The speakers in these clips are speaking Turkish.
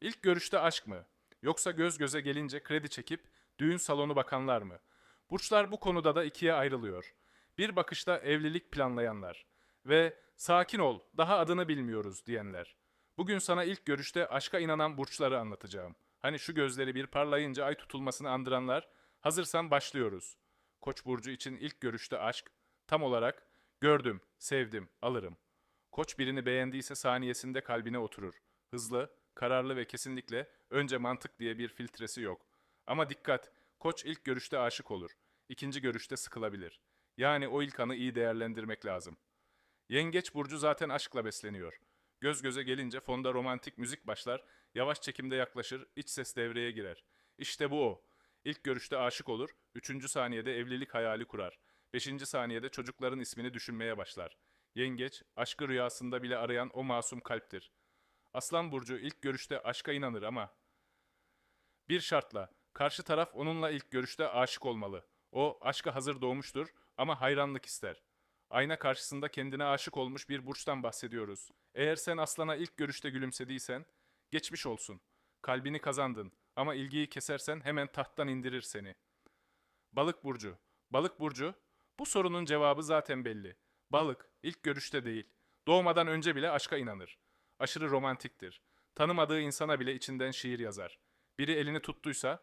İlk görüşte aşk mı? Yoksa göz göze gelince kredi çekip düğün salonu bakanlar mı? Burçlar bu konuda da ikiye ayrılıyor. Bir bakışta evlilik planlayanlar ve sakin ol, daha adını bilmiyoruz diyenler. Bugün sana ilk görüşte aşka inanan burçları anlatacağım. Hani şu gözleri bir parlayınca ay tutulmasını andıranlar. Hazırsan başlıyoruz. Koç burcu için ilk görüşte aşk tam olarak gördüm, sevdim, alırım. Koç birini beğendiyse saniyesinde kalbine oturur. Hızlı, kararlı ve kesinlikle önce mantık diye bir filtresi yok. Ama dikkat, koç ilk görüşte aşık olur. ikinci görüşte sıkılabilir. Yani o ilk anı iyi değerlendirmek lazım. Yengeç burcu zaten aşkla besleniyor. Göz göze gelince fonda romantik müzik başlar, yavaş çekimde yaklaşır, iç ses devreye girer. İşte bu o. İlk görüşte aşık olur, üçüncü saniyede evlilik hayali kurar. Beşinci saniyede çocukların ismini düşünmeye başlar. Yengeç, aşkı rüyasında bile arayan o masum kalptir. Aslan burcu ilk görüşte aşka inanır ama bir şartla, karşı taraf onunla ilk görüşte aşık olmalı. O aşka hazır doğmuştur ama hayranlık ister. Ayna karşısında kendine aşık olmuş bir burçtan bahsediyoruz. Eğer sen aslana ilk görüşte gülümsediysen, geçmiş olsun. Kalbini kazandın ama ilgiyi kesersen hemen tahttan indirir seni. Balık burcu. Balık burcu, bu sorunun cevabı zaten belli. Balık ilk görüşte değil, doğmadan önce bile aşka inanır. Aşırı romantiktir. Tanımadığı insana bile içinden şiir yazar. Biri elini tuttuysa,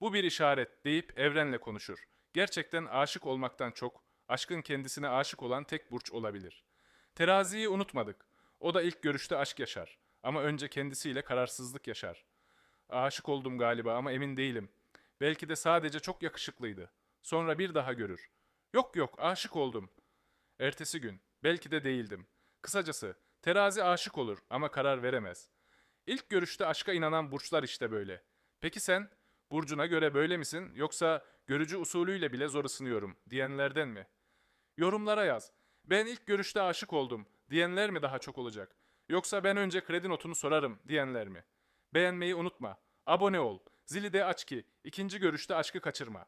bu bir işaret deyip evrenle konuşur. Gerçekten aşık olmaktan çok, aşkın kendisine aşık olan tek burç olabilir. Teraziyi unutmadık. O da ilk görüşte aşk yaşar. Ama önce kendisiyle kararsızlık yaşar. Aşık oldum galiba ama emin değilim. Belki de sadece çok yakışıklıydı. Sonra bir daha görür. Yok yok aşık oldum. Ertesi gün. Belki de değildim. Kısacası terazi aşık olur ama karar veremez. İlk görüşte aşka inanan burçlar işte böyle. Peki sen? Burcuna göre böyle misin yoksa görücü usulüyle bile zor ısınıyorum diyenlerden mi? Yorumlara yaz. Ben ilk görüşte aşık oldum diyenler mi daha çok olacak? Yoksa ben önce kredi notunu sorarım diyenler mi? Beğenmeyi unutma. Abone ol. Zili de aç ki ikinci görüşte aşkı kaçırma.